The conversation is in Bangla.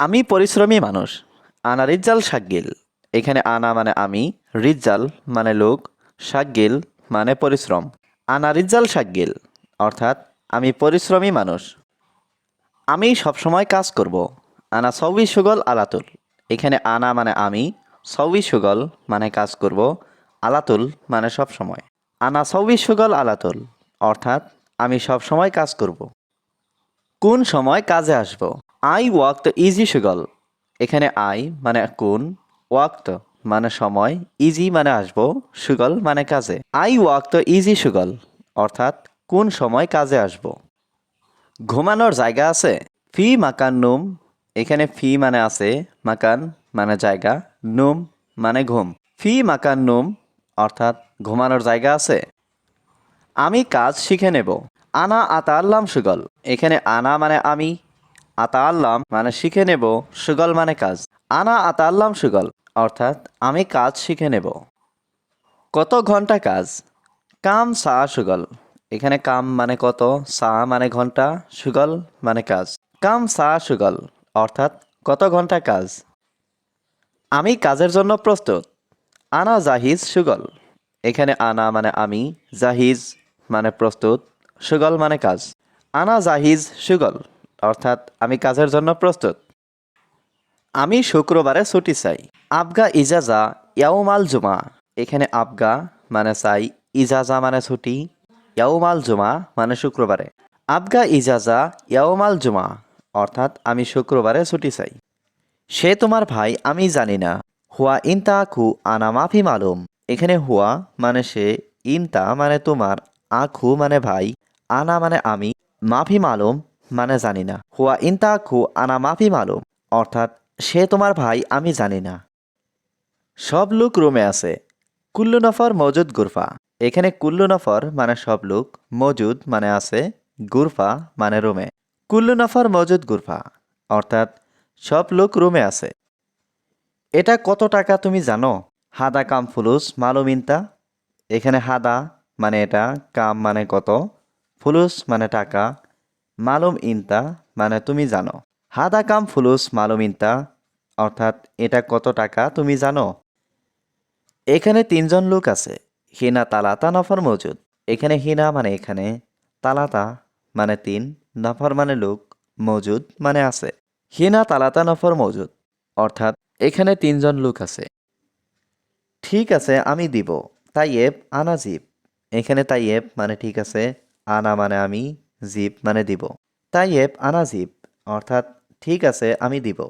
আমি পরিশ্রমী মানুষ। আনা রিজ্জাল শাকগিল এখানে আনা মানে আমি, রিজ্জাল মানে লোক শাকগিল মানে পরিশ্রম। আনা রিজ্জাল শাকগিল অর্থাৎ আমি পরিশ্রমী মানুষ। আমি সবসময় কাজ করব। আনা সবই সুগল আলাতুল। এখানে আনা মানে আমি সবই সুগল মানে কাজ করব। আলাতুল মানে সব সময় আনা সবই সুগল আলাতুল, অর্থাৎ আমি সব সময় কাজ করব। কোন সময় কাজে আসব? আই ওয়াক্ত ইজি সুগল। এখানে আই মানে কোন, ওয়াক্ত মানে সময়, ইজি মানে আসব, সুগল মানে কাজে। আই ওয়াক্ত ইজি সুগল, অর্থাৎ কোন সময় কাজে আসব। ঘুমানোর জায়গা আছে? ফি মাকান নুম, এখানে ফি মানে আছে, মাকান মানে জায়গা, নুম মানে ঘুম। ফি মাকান নুম, অর্থাৎ ঘুমানোর জায়গা আছে। আমি কাজ শিখে নেব। আনা আতা আল্লাম সুগল, এখানে আনা মানে আমি আতা আল্লাম মানে শিখে নেব, সুগল মানে কাজ। আনা আতা আল্লাম সুগল, অর্থাৎ আমি কাজ শিখে নেব। কত ঘণ্টা কাজ? কাম সা সুগল। এখানে কাম মানে কত? সা মানে ঘণ্টা, সুগল মানে কাজ। কাম সা সুগল, অর্থাৎ কত ঘণ্টা কাজ? আমি কাজের জন্য প্রস্তুত। আনা জাহিজ সুগল। এখানে আনা মানে আমি, জাহিজ মানে প্রস্তুত, সুগল মানে কাজ। আনা জাহিজ সুগল। অর্থাৎ আমি কাজের জন্য প্রস্তুত। আমি শুক্রবারে ছুটি চাই। আবগা ইজাজা ইয়াউমাল জুমা। এখানে আবগা মানে চাই, ইজাজা মানে ছুটি, ইয়াউমাল জুমা মানে শুক্রবারে। আবগা ইজাজা ইয়াউমাল জুমা, অর্থাৎ আমি শুক্রবারে ছুটি চাই। সে তোমার ভাই, আমি জানি না। হুয়া ইনতা আখু আনা মাফি মালুম। এখানে হুয়া মানে সে, ইনতা মানে তোমার আখু মানে ভাই, আনা মানে আমি, মাফি মালুম মানে জানি না। হুয়া ইনতা আখু আনা মাফি মালুম। অর্থাৎ, সে তোমার ভাই, আমি জানি না। সব লোক রুমে আছে। কুল্লু নফর মজুদ গুরফা। এখানে কুল্লু নফর মানে সব লোক, মজুদ মানে আছে, গুরফা মানে রুমে। কুল্লু নফর মজুদ গুরফা। অর্থাৎ, সব লোক রুমে আছে। এটা কত টাকা তুমি জানো? হাদা কাম ফুলুস মালুমিনতা এখানে হাদা মানে এটা, কাম মানে কত? ফুলুস মানে টাকা। মালুম ইনতা মানে তুমি জানো। হাদা কাম ফুলুস মালুম ইনতা, অর্থাৎ এটা কত টাকা তুমি জানো? এখানে তিনজন লোক আছে, হিনা, তালাতা, নফর মজুদ। এখানে হিনা মানে এখানে, তালাতা মানে তিন, নফর মানে লোক, মজুদ মানে আছে। হিনা, তালাতা, নফর, মজুদ, অর্থাৎ এখানে তিনজন লোক আছে। ঠিক আছে, আমি দিব। তাইয়েব, আনা জিপ এখানে তাইয়েব মানে ঠিক আছে, আনা মানে আমি জিপ মানে দিব। তাইয়েব আনা জিপ অর্থাৎ ঠিক আছে আমি দিব।